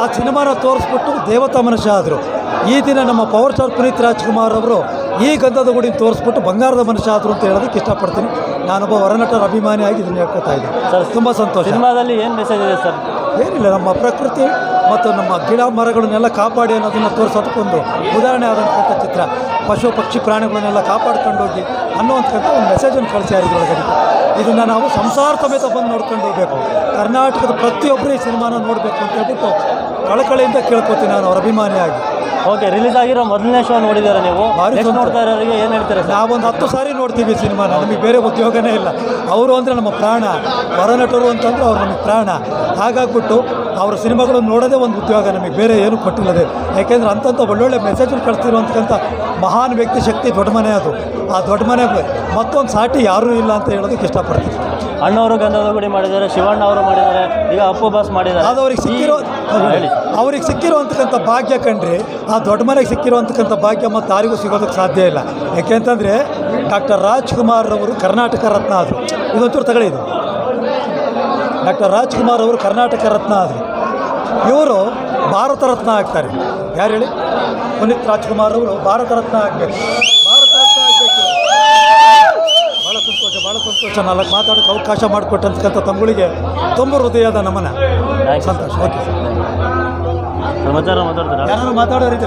ಆ ಸಿನಿಮಾನ ತೋರಿಸ್ಬಿಟ್ಟು ದೇವತಾ ಮನುಷ್ಯ ಆದರು. ಈ ದಿನ ನಮ್ಮ ಪವರ್ ಸ್ಟಾರ್ ಪುನೀತ್ ರಾಜ್ಕುಮಾರ್ ಅವರು ಈ ಗಂಧದ ಗುಡಿನ ತೋರಿಸ್ಬಿಟ್ಟು ಬಂಗಾರದ ಮನುಷ್ಯ ಆದರು ಅಂತ ಹೇಳೋದಕ್ಕೆ ಇಷ್ಟಪಡ್ತೀನಿ. ನಾನೊಬ್ಬ ಹೊರನಟರ ಅಭಿಮಾನಿಯಾಗಿ ಇದನ್ನು ಹೇಳ್ಕೊತಾ ಇದ್ದೀನಿ. ಸರ್ ತುಂಬ ಸಂತೋಷ. ಸಿನಿಮಾದಲ್ಲಿ ಏನು ಮೆಸೇಜ್ ಇದೆ ಸರ್? ಏನಿಲ್ಲ ನಮ್ಮ ಪ್ರಕೃತಿ ಮತ್ತು ನಮ್ಮ ಗಿಡ ಮರಗಳನ್ನೆಲ್ಲ ಕಾಪಾಡಿ ಅನ್ನೋದನ್ನು ತೋರಿಸೋದಕ್ಕೊಂದು ಉದಾಹರಣೆ ಆದಂಥ ಚಿತ್ರ. ಪಶು ಪಕ್ಷಿ ಪ್ರಾಣಿಗಳನ್ನೆಲ್ಲ ಕಾಪಾಡ್ಕೊಂಡು ಹೋಗಿ ಅನ್ನೋವಂಥಕ್ಕಂಥ ಒಂದು ಮೆಸೇಜನ್ನು ಕಳಿಸ್ಯಾರ ಒಳಗಡೆ ಇದನ್ನು ನಾವು ಸಂಸಾರ ಸಮೇತ ಬಂದು ನೋಡ್ಕೊಂಡು ಹೋಗಬೇಕು. ಕರ್ನಾಟಕದ ಪ್ರತಿಯೊಬ್ಬರು ಈ ಸಿನಿಮಾನ ನೋಡಬೇಕು ಅಂತ ಹೇಳ್ಬಿಟ್ಟು ಕಳಕಳಿಯಿಂದ ಕೇಳ್ಕೊತೀನಿ ನಾನು ಅವ್ರ ಅಭಿಮಾನಿಯಾಗಿ. ಓಕೆ ರಿಲೀಸ್ ಆಗಿರೋ ಮೊದಲನೇ ಶೋ ನೋಡಿದ್ದಾರೆ ನೀವು. ಭಾರಿ ಸಂತೋಷ. ನೋಡ್ತಾ ಇರೋರಿಗೆ ಏನು ಹೇಳ್ತಾರೆ ಸರ್? ನಾವೊಂದು ಹತ್ತು ಸಾರಿ ನೋಡ್ತೀವಿ ಸಿನಿಮಾನ ನಮಗೆ ಬೇರೆ ಉದ್ಯೋಗನೇ ಇಲ್ಲ. ಅವರು ಅಂದರೆ ನಮ್ಮ ಪ್ರಾಣ ಹೊರನಟರು ಅಂತಂದ್ರೆ ಅವ್ರು ನಮಗೆ ಪ್ರಾಣ. ಹಾಗಾಗ್ಬಿಟ್ಟು ಅವ್ರ ಸಿನಿಮಾಗಳನ್ನು ನೋಡೋದೇ ಒಂದು ಉದ್ಯೋಗ ನಮಗೆ ಬೇರೆ ಏನು ಕೊಟ್ಟಿಲ್ಲದೆ. ಯಾಕೆಂದ್ರೆ ಅಂಥಂಥ ಒಳ್ಳೊಳ್ಳೆ ಮೆಸೇಜ್ ಕಳಿಸ್ತಿರುವಂತಕ್ಕಂಥ ಮಹಾನ್ ವ್ಯಕ್ತಿ ಶಕ್ತಿ ದೊಡ್ಡ ಮನೆ ಅದು. ಆ ದೊಡ್ಡ ಮನೆ ಮತ್ತೊಂದು ಸಾಟಿ ಯಾರೂ ಇಲ್ಲ ಅಂತ ಹೇಳೋದಕ್ಕೆ ಇಷ್ಟಪಡ್ತೀನಿ. ಅಣ್ಣವರು ಗಂಧದ ಗುಡಿ ಮಾಡಿದ್ದಾರೆ ಶಿವಣ್ಣ ಅವರು ಮಾಡಿದ್ದಾರೆ ಈಗ ಅಪ್ಪು ಬಾಸ್ ಮಾಡಿದ್ದಾರೆ. ಅದು ಅವ್ರಿಗೆ ಸಿಕ್ಕಿರೋ ಅವ್ರಿಗೆ ಸಿಕ್ಕಿರುವಂತಕ್ಕಂಥ ಭಾಗ್ಯ ಕಂಡ್ರಿ ಆ ದೊಡ್ಡ ಮನೆಗೆ ಸಿಕ್ಕಿರುವಂತಕ್ಕಂಥ ಭಾಗ್ಯ ಮತ್ತು ಯಾರಿಗೂ ಸಿಗೋದಕ್ಕೆ ಸಾಧ್ಯ ಇಲ್ಲ. ಯಾಕೆಂತಂದರೆ ಡಾಕ್ಟರ್ ರಾಜ್ಕುಮಾರ್ ಅವರು ಕರ್ನಾಟಕ ರತ್ನ ಆದರು. ಇದೊಂಚೂರು ತಗೊಳ್ಳಿ ಇದು. ಡಾಕ್ಟರ್ ರಾಜ್ಕುಮಾರ್ ಅವರು ಕರ್ನಾಟಕ ರತ್ನ ಆದರು. ಇವರು ಭಾರತ ರತ್ನ ಆಗ್ತಾರೆ. ಯಾರು ಹೇಳಿ? ಪುನೀತ್ ರಾಜ್ಕುಮಾರ್ ಅವರು ಭಾರತ ರತ್ನ ಆಗಬೇಕು ಭಾರತ ರತ್ನ ಆಗಬೇಕು ಭಾಳ ಸಂತೋಷ ಸಂತೋಷ ನಾಲ್ಕು ಮಾತಾಡೋಕ್ಕೆ ಅವಕಾಶ ಮಾಡಿಕೊಟ್ಟಂತಕ್ಕಂಥ ತಮ್ಮಗಳಿಗೆ ತುಂಬ ಹೃದಯದ ನಮನ. ಸಂತೋಷ. ಓಕೆ ಸಮಾಚಾರ ಮಾತಾಡೋ ಯಾರು ಮಾತಾಡೋರಿದ್ದಾರೆ